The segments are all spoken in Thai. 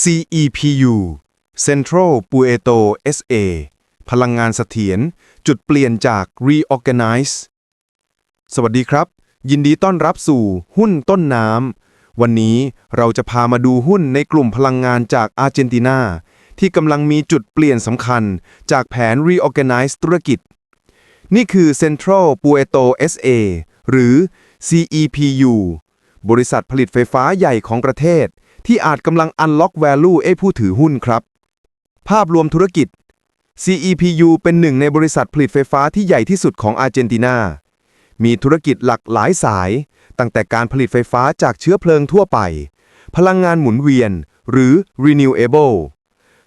CEPU Central Puerto SA พลังงานเสถียรจุดเปลี่ยนจาก Reorganize สวัสดีครับ ยินดีต้อนรับสู่หุ้นต้นน้ำ วันนี้เราจะพามาดูหุ้นในกลุ่มพลังงานจากอาร์เจนตินา ที่กำลังมีจุดเปลี่ยนสำคัญจากแผน Reorganize ธุรกิจ นี่คือ Central Puerto SA หรือ CEPU บริษัทผลิตไฟฟ้าใหญ่ของประเทศ ที่อาจกำลัง unlock value ให้ผู้ถือหุ้นครับ ภาพรวมธุรกิจ CEPU เป็นหนึ่งในบริษัทผลิตไฟฟ้าที่ใหญ่ที่สุดของอาร์เจนตินา มีธุรกิจหลักหลายสาย ตั้งแต่การผลิตไฟฟ้าจากเชื้อเพลิงทั่วไป พลังงานหมุนเวียน หรือ renewable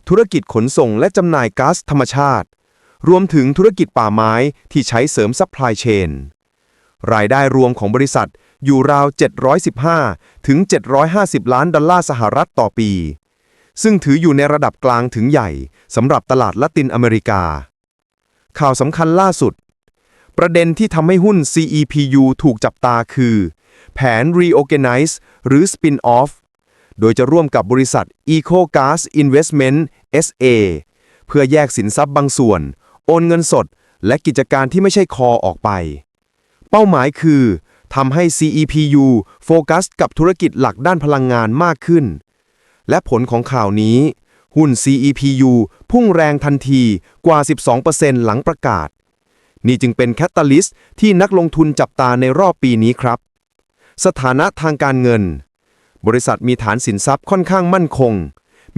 ธุรกิจขนส่งและจำหน่ายก๊าซธรรมชาติ รวมถึงธุรกิจป่าไม้ที่ใช้เสริมซัพพลายเชน รายได้รวมของบริษัท อยู่ราว 715 ถึง 750 ล้านดอลลาร์สหรัฐต่อปี ซึ่งถืออยู่ในระดับกลางถึงใหญ่สำหรับตลาดละตินอเมริกา ข่าวสำคัญล่าสุด ประเด็นที่ทำให้หุ้น CEPU ถูกจับตาคือ แผน Reorganize หรือ Spin-off โดยจะร่วมกับบริษัท EcoGas Investment SA เพื่อแยกสินทรัพย์บางส่วน โอนเงินสด และกิจการที่ไม่ใช่คอออกไป เป้าหมายคือ ทำให้ CEPU โฟกัสกับธุรกิจหลักด้านพลังงานมากขึ้น และผลของข่าวนี้ หุ้น CEPU พุ่งแรงทันทีกว่า 12%หลังประกาศ นี่จึงเป็นแคตตาลิสต์ที่นักลงทุนจับตาในรอบปีนี้ครับ สถานะทางการเงิน บริษัทมีฐานสินทรัพย์ค่อนข้างมั่นคง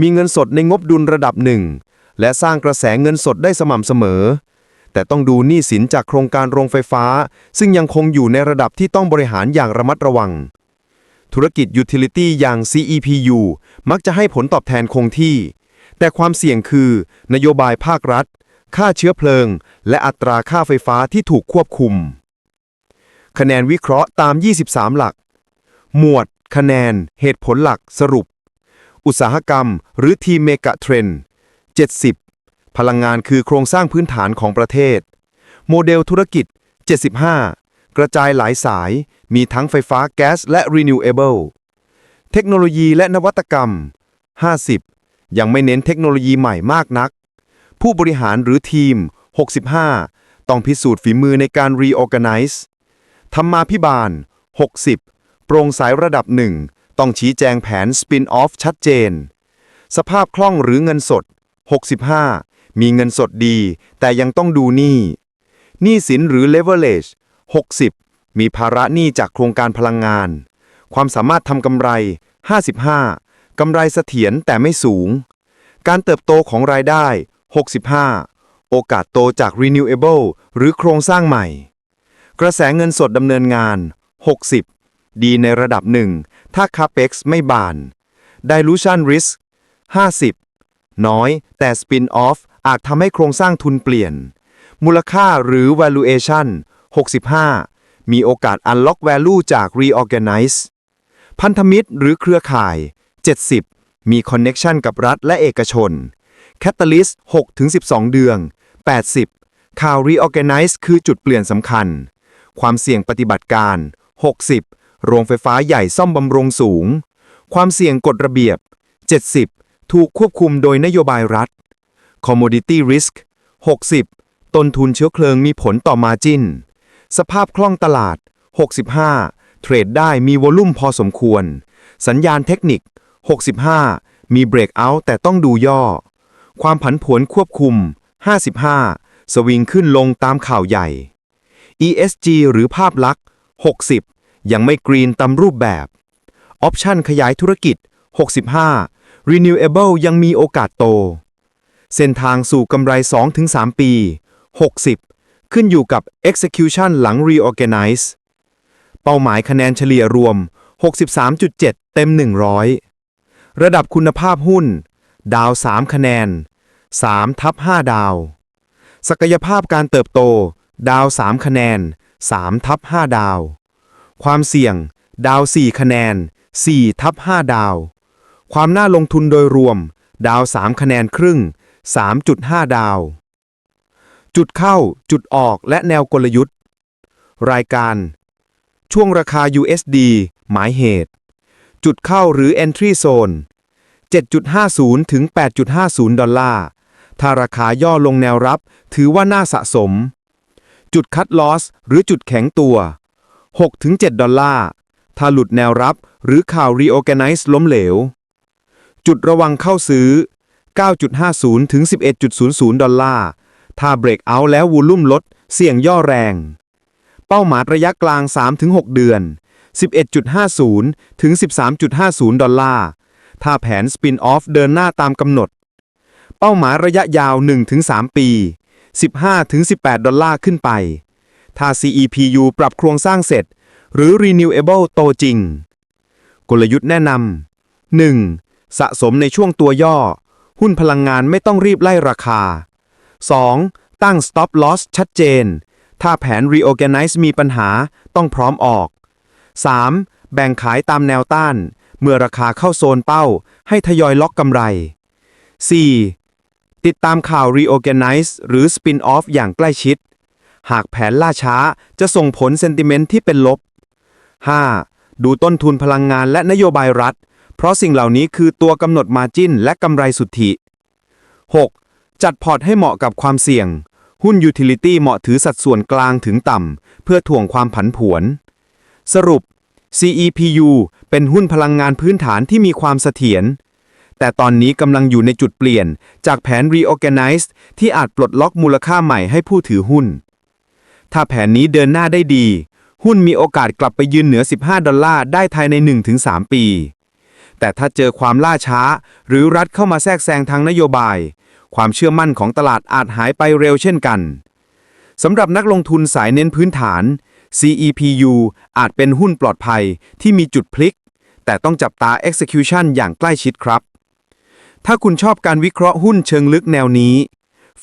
มีเงินสดในงบดุลระดับหนึ่งและสร้างกระแสเงินสดได้สม่ำเสมอ แต่ต้องดูหนี้สินจากโครงการโรงไฟฟ้า ซึ่งยังคงอยู่ในระดับที่ต้องบริหารอย่างระมัดระวัง ธุรกิจยูทิลิตี้อย่าง CEPU มักจะให้ผลตอบแทนคงที่ แต่ความเสี่ยงคือ นโยบายภาครัฐ ค่าเชื้อเพลิง และอัตราค่าไฟฟ้าที่ถูกควบคุม คะแนนวิเคราะห์ตาม 23 หลัก หมวด คะแนน เหตุผลหลักสรุป อุตสาหกรรม หรือทีเมกะเทรนด์70 พลังงานคือโครงสร้างพื้นฐานของประเทศ โมเดลธุรกิจ 75 กระจายหลายสาย มีทั้งไฟฟ้าแก๊สและ renewable เทคโนโลยีและนวัตกรรม 50 ยังไม่เน้นเทคโนโลยีใหม่มากนัก ผู้บริหารหรือทีม 65 ต้องพิสูจน์ฝีมือในการ reorganize ธรรมาพิบาล 60 โปร่งใสระดับหนึ่งต้องชี้แจงแผน spin-off ชัดเจน สภาพคล่องหรือเงินสด 65 มีเงินสดดี แต่ยังต้องดูหนี้หนี้สินหรือ leverage 60 มีภาระหนี้จากโครงการพลังงาน ความสามารถทำกำไร 55 กำไรเสถียรแต่ไม่สูง การเติบโตของรายได้ 65 โอกาสโตจาก renewable หรือโครงสร้างใหม่ กระแสเงินสดดำเนินงาน 60 ดีในระดับหนึ่ง ถ้า CAPEX ไม่บาน Dilution Risk 50 น้อยแต่ Spin-off อาจทำให้โครงสร้างทุนเปลี่ยน มูลค่าหรือ valuation 65 มีโอกาส unlock value จาก reorganize พันธมิตรหรือเครือข่าย 70 มี connection กับรัฐและเอกชน Catalyst 6-12 เดือน 80 ข่าว reorganize คือจุดเปลี่ยนสำคัญ ความเสี่ยงปฏิบัติการ 60 โรงไฟฟ้าใหญ่ซ่อมบำรุงสูง ความเสี่ยงกฎระเบียบ 70 ถูกควบคุมโดยนโยบายรัฐ Commodity Risk 60 ต้นทุนเชื้อเพลิงมีผลต่อมาจินสภาพคล่องตลาด 65 เทรดได้มีวอลุ่มพอสมควร สัญญาณเทคนิค 65 มีเบรกเอาท์แต่ต้องดูย่อ ความผันผวนควบคุม 55 สวิงขึ้นลงตามข่าวใหญ่ ESG หรือภาพลักษณ์ 60 ยังไม่กรีนตามรูปแบบออปชันขยายธุรกิจ 65 Renewable ยังมีโอกาสโต เส้นทางสู่กำไร 2-3 ปี 60 ขึ้นอยู่กับ execution หลัง reorganize เป้าหมายคะแนนเฉลี่ยรวม 63.7 เต็ม 100 ระดับคุณภาพหุ้น ดาว 3 คะแนน 3 ทับ 5 ดาว ศักยภาพการเติบโต ดาว 3 คะแนน 3 ทับ 5 ดาว ความเสี่ยง ดาว 4 คะแนน 4 ทับ 5 ดาว ความน่าลงทุนโดยรวม ดาว 3 คะแนนครึ่ง 3.5 ดาว จุดเข้า จุดออกและแนวกลยุทธ์ รายการ ช่วงราคา USD หมายเหตุ จุดเข้าหรือ Entry Zone 7.50 ถึง 8.50 ดอลลาร์ ถ้าราคาย่อลงแนวรับ ถือว่าน่าสะสม จุดคัดลอสหรือจุดแข็งตัว 6 ถึง 7 ดอลลาร์ ถ้าหลุดแนวรับหรือข่าว reorganize ล้มเหลว จุดระวังเข้าซื้อ 9.50 ถึง 11.00 ดอลลาร์ ถ้าเบรกเอาท์แล้ววูลุ่มลด เสี่ยงย่อแรง เป้าหมายระยะกลาง 3-6 เดือน 11.50 ถึง 13.50 ดอลลาร์ ถ้าแผนสปินออฟเดินหน้าตามกำหนด เป้าหมายระยะยาว 1-3 ปี 15-18 ดอลลาร์ขึ้นไป ถ้า CEPU ปรับโครงสร้างเสร็จ หรือ Renewable โตจริง กลยุทธ์แนะนำ 1. สะสมในช่วงตัวย่อ หุ้นพลังงานไม่ต้องรีบไล่ราคา 2. ตั้ง stop loss ชัดเจน ถ้าแผน reorganize มีปัญหาต้องพร้อมออก 3. แบ่งขายตามแนวต้าน เมื่อราคาเข้าโซนเป้า ให้ทยอยล็อกกำไร 4. ติดตามข่าว reorganize หรือ spin off อย่างใกล้ชิด หากแผนล่าช้าจะส่งผลเซนติเมนต์ที่เป็นลบ 5. ดูต้นทุนพลังงานและนโยบายรัฐ เพราะสิ่งเหล่านี้คือตัวกำหนดมาจิ้นและกำไรสุทธิ 6. จัดพอร์ตให้เหมาะกับความเสี่ยง หุ้นยูทิลิตี้เหมาะถือสัดส่วนกลางถึงต่ำ เพื่อถ่วงความผันผวน สรุป CEPU เป็นหุ้นพลังงานพื้นฐานที่มีความเสถียร แต่ตอนนี้กำลังอยู่ในจุดเปลี่ยน จากแผน Reorganize ที่อาจปลดล็อกมูลค่าใหม่ให้ผู้ถือหุ้น ถ้าแผนนี้เดินหน้าได้ดี หุ้นมีโอกาสกลับไปยืนเหนือ 15 ดอลลาร์ได้ภายใน 1-3 ปี แต่ถ้าเจอความล่าช้า หรือรัฐเข้ามาแทรกแซงทางนโยบาย ความเชื่อมั่นของตลาดอาจหายไปเร็วเช่นกันสำหรับนักลงทุนสายเน้นพื้นฐาน CEPU อาจเป็นหุ้นปลอดภัยที่มีจุดพลิก แต่ต้องจับตา execution อย่างใกล้ชิดครับ ถ้าคุณชอบการวิเคราะห์หุ้นเชิงลึกแนวนี้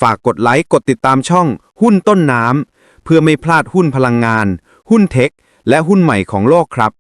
ฝากกดไลค์กดติดตามช่องหุ้นต้นน้ำเพื่อไม่พลาดหุ้นพลังงาน หุ้นเทค และหุ้นใหม่ของโลกครับ